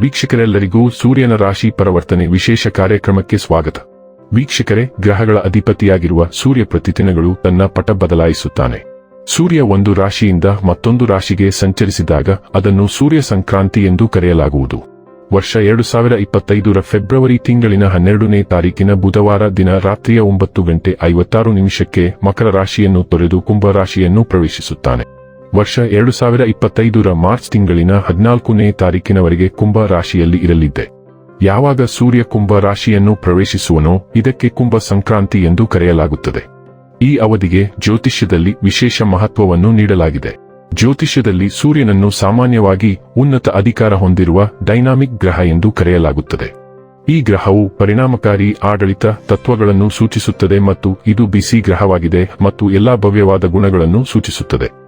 ವೀಕ್ಷಕರೆಲ್ಲರಿಗೂ ಸೂರ್ಯನ ರಾಶಿ ಪರಿವರ್ತನೆ ವಿಶೇಷ ಕಾರ್ಯಕ್ರಮಕ್ಕೆ ಸ್ವಾಗತ. ವೀಕ್ಷಕರೇ, ಗ್ರಹಗಳ ಅಧಿಪತಿಯಾಗಿರುವ ಸೂರ್ಯ ಪ್ರತಿದಿನಗಳು ತನ್ನ ಪಟ ಬದಲಾಯಿಸುತ್ತಾನೆ. ಸೂರ್ಯ ಒಂದು ರಾಶಿಯಿಂದ ಮತ್ತೊಂದು ರಾಶಿಗೆ ಸಂಚರಿಸಿದಾಗ ಅದನ್ನು ಸೂರ್ಯ ಸಂಕ್ರಾಂತಿ ಎಂದು ಕರೆಯಲಾಗುವುದು. ವರ್ಷ ಎರಡು ಸಾವಿರ ಇಪ್ಪತ್ತೈದರ ಫೆಬ್ರವರಿ ತಿಂಗಳಿನ ಹನ್ನೆರಡನೇ ತಾರೀಕಿನ ಬುಧವಾರ ದಿನ ರಾತ್ರಿಯ ಒಂಬತ್ತು ಗಂಟೆ ಐವತ್ತಾರು ನಿಮಿಷಕ್ಕೆ ಮಕರ ರಾಶಿಯನ್ನು ತೊರೆದು ಕುಂಭ ರಾಶಿಯನ್ನು ಪ್ರವೇಶಿಸುತ್ತಾನೆ. ವರ್ಷ ಎರಡು ಸಾವಿರ ಇಪ್ಪತ್ತೈದರ ಮಾರ್ಚ್ ತಿಂಗಳಿನ ಹದಿನಾಲ್ಕನೇ ತಾರೀಕಿನವರೆಗೆ ಕುಂಭ ರಾಶಿಯಲ್ಲಿ ಇರಲಿದ್ದೆ. ಯಾವಾಗ ಸೂರ್ಯ ಕುಂಭ ರಾಶಿಯನ್ನು ಪ್ರವೇಶಿಸುವನೋ ಇದಕ್ಕೆ ಕುಂಭ ಸಂಕ್ರಾಂತಿ ಎಂದು ಕರೆಯಲಾಗುತ್ತದೆ. ಈ ಅವಧಿಗೆ ಜ್ಯೋತಿಷ್ಯದಲ್ಲಿ ವಿಶೇಷ ಮಹತ್ವವನ್ನು ನೀಡಲಾಗಿದೆ. ಜ್ಯೋತಿಷ್ಯದಲ್ಲಿ ಸೂರ್ಯನನ್ನು ಸಾಮಾನ್ಯವಾಗಿ ಉನ್ನತ ಅಧಿಕಾರ ಹೊಂದಿರುವ ಡೈನಾಮಿಕ್ ಗ್ರಹ ಎಂದು ಕರೆಯಲಾಗುತ್ತದೆ. ಈ ಗ್ರಹವು ಪರಿಣಾಮಕಾರಿ ಆಡಳಿತ ತತ್ವಗಳನ್ನು ಸೂಚಿಸುತ್ತದೆ ಮತ್ತು ಇದು ಬಿಸಿ ಗ್ರಹವಾಗಿದೆ ಮತ್ತು ಎಲ್ಲಾ ಭವ್ಯವಾದ ಗುಣಗಳನ್ನು ಸೂಚಿಸುತ್ತದೆ.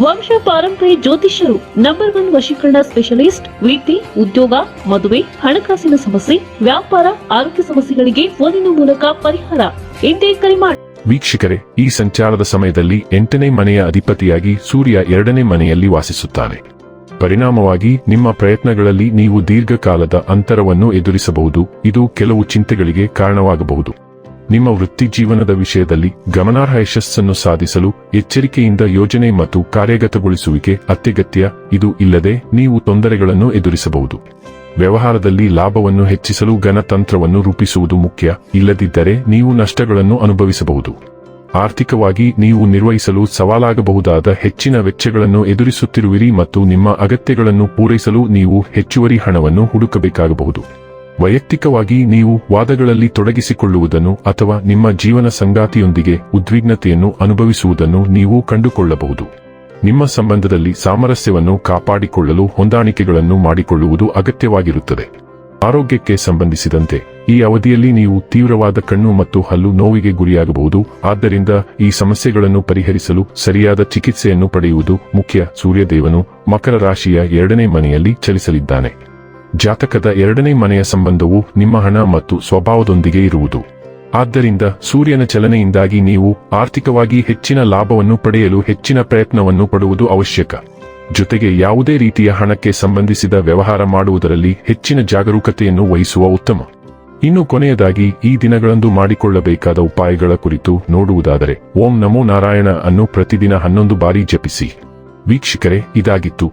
ವಂಶ ಪಾರಂಪರ್ಯ ಜ್ಯೋತಿಷ್ಯರು ನಂಬರ್ ಒನ್ ವಶೀಕರಣ ಸ್ಪೆಷಲಿಸ್ಟ್ ವಿದ್ಯೆ ಉದ್ಯೋಗ, ಮದುವೆ, ಹಣಕಾಸಿನ ಸಮಸ್ಯೆ, ವ್ಯಾಪಾರ, ಆರೋಗ್ಯ ಸಮಸ್ಯೆಗಳಿಗೆ ಫೋನಿನ ಮೂಲಕ ಪರಿಹಾರ. ಎಂದೇ ಕರೆ ಮಾಡಿ ವೀಕ್ಷಕರೇ, ಈ ಸಂಚಾರದ ಸಮಯದಲ್ಲಿ ಎಂಟನೇ ಮನೆಯ ಅಧಿಪತಿಯಾಗಿ ಸೂರ್ಯ ಎರಡನೇ ಮನೆಯಲ್ಲಿ ವಾಸಿಸುತ್ತಾನೆ. ಪರಿಣಾಮವಾಗಿ, ನಿಮ್ಮ ಪ್ರಯತ್ನಗಳಲ್ಲಿ ನೀವು ದೀರ್ಘಕಾಲದ ಅಂತರವನ್ನು ಎದುರಿಸಬಹುದು. ಇದು ಕೆಲವು ಚಿಂತೆಗಳಿಗೆ ಕಾರಣವಾಗಬಹುದು. ನಿಮ್ಮ ವೃತ್ತಿ ಜೀವನದ ವಿಷಯದಲ್ಲಿ ಗಮನಾರ್ಹ ಯಶಸ್ಸನ್ನು ಸಾಧಿಸಲು ಎಚ್ಚರಿಕೆಯಿಂದ ಯೋಜನೆ ಮತ್ತು ಕಾರ್ಯಗತಗೊಳಿಸುವಿಕೆ ಅತ್ಯಗತ್ಯ, ಇದು ಇಲ್ಲದೆ ನೀವು ತೊಂದರೆಗಳನ್ನು ಎದುರಿಸಬಹುದು. ವ್ಯವಹಾರದಲ್ಲಿ ಲಾಭವನ್ನು ಹೆಚ್ಚಿಸಲು ಗಣತಂತ್ರವನ್ನು ರೂಪಿಸುವುದು ಮುಖ್ಯ, ಇಲ್ಲದಿದ್ದರೆ ನೀವು ನಷ್ಟಗಳನ್ನು ಅನುಭವಿಸಬಹುದು. ಆರ್ಥಿಕವಾಗಿ ನೀವು ನಿರ್ವಹಿಸಲು ಸವಾಲಾಗಬಹುದಾದ ಹೆಚ್ಚಿನ ವೆಚ್ಚಗಳನ್ನು ಎದುರಿಸುತ್ತಿರುವಿರಿ ಮತ್ತು ನಿಮ್ಮ ಅಗತ್ಯಗಳನ್ನು ಪೂರೈಸಲು ನೀವು ಹೆಚ್ಚುವರಿ ಹಣವನ್ನು ಹುಡುಕಬೇಕಾಗಬಹುದು. ವೈಯಕ್ತಿಕವಾಗಿ ನೀವು ವಾದಗಳಲ್ಲಿ ತೊಡಗಿಸಿಕೊಳ್ಳುವುದನ್ನು ಅಥವಾ ನಿಮ್ಮ ಜೀವನ ಸಂಗಾತಿಯೊಂದಿಗೆ ಉದ್ವಿಗ್ನತೆಯನ್ನು ಅನುಭವಿಸುವುದನ್ನು ನೀವು ಕಂಡುಕೊಳ್ಳಬಹುದು. ನಿಮ್ಮ ಸಂಬಂಧದಲ್ಲಿ ಸಾಮರಸ್ಯವನ್ನು ಕಾಪಾಡಿಕೊಳ್ಳಲು ಹೊಂದಾಣಿಕೆಗಳನ್ನು ಮಾಡಿಕೊಳ್ಳುವುದು ಅಗತ್ಯವಾಗಿರುತ್ತದೆ. ಆರೋಗ್ಯಕ್ಕೆ ಸಂಬಂಧಿಸಿದಂತೆ, ಈ ಅವಧಿಯಲ್ಲಿ ನೀವು ತೀವ್ರವಾದ ಕಣ್ಣು ಮತ್ತು ಹಲ್ಲು ನೋವಿಗೆ ಗುರಿಯಾಗಬಹುದು. ಆದ್ದರಿಂದ ಈ ಸಮಸ್ಯೆಗಳನ್ನು ಪರಿಹರಿಸಲು ಸರಿಯಾದ ಚಿಕಿತ್ಸೆಯನ್ನು ಪಡೆಯುವುದು ಮುಖ್ಯ. ಸೂರ್ಯದೇವನು ಮಕರ ರಾಶಿಯ ಎರಡನೇ ಮನೆಯಲ್ಲಿ ಚಲಿಸಲಿದ್ದಾನೆ. ಜಾತಕದ ಎರಡನೇ ಮನೆಯ ಸಂಬಂಧವು ನಿಮ್ಮ ಹಣ ಮತ್ತು ಸ್ವಭಾವದೊಂದಿಗೆ ಇರುವುದು. ಆದ್ದರಿಂದ ಸೂರ್ಯನ ಚಲನೆಯಿಂದಾಗಿ ನೀವು ಆರ್ಥಿಕವಾಗಿ ಹೆಚ್ಚಿನ ಲಾಭವನ್ನು ಪಡೆಯಲು ಹೆಚ್ಚಿನ ಪ್ರಯತ್ನವನ್ನು ಪಡುವುದು ಅವಶ್ಯಕ. ಜೊತೆಗೆ ಯಾವುದೇ ರೀತಿಯ ಹಣಕ್ಕೆ ಸಂಬಂಧಿಸಿದ ವ್ಯವಹಾರ ಮಾಡುವುದರಲ್ಲಿ ಹೆಚ್ಚಿನ ಜಾಗರೂಕತೆಯನ್ನು ವಹಿಸುವ ಉತ್ತಮ. ಇನ್ನು ಕೊನೆಯದಾಗಿ ಈ ದಿನಗಳಂದು ಮಾಡಿಕೊಳ್ಳಬೇಕಾದ ಉಪಾಯಗಳ ಕುರಿತು ನೋಡುವುದಾದರೆ, ಓಂ ನಮೋ ನಾರಾಯಣ ಅನ್ನು ಪ್ರತಿದಿನ ಹನ್ನೊಂದು ಬಾರಿ ಜಪಿಸಿ. ವೀಕ್ಷಕರೇ, ಇದಾಗಿತ್ತು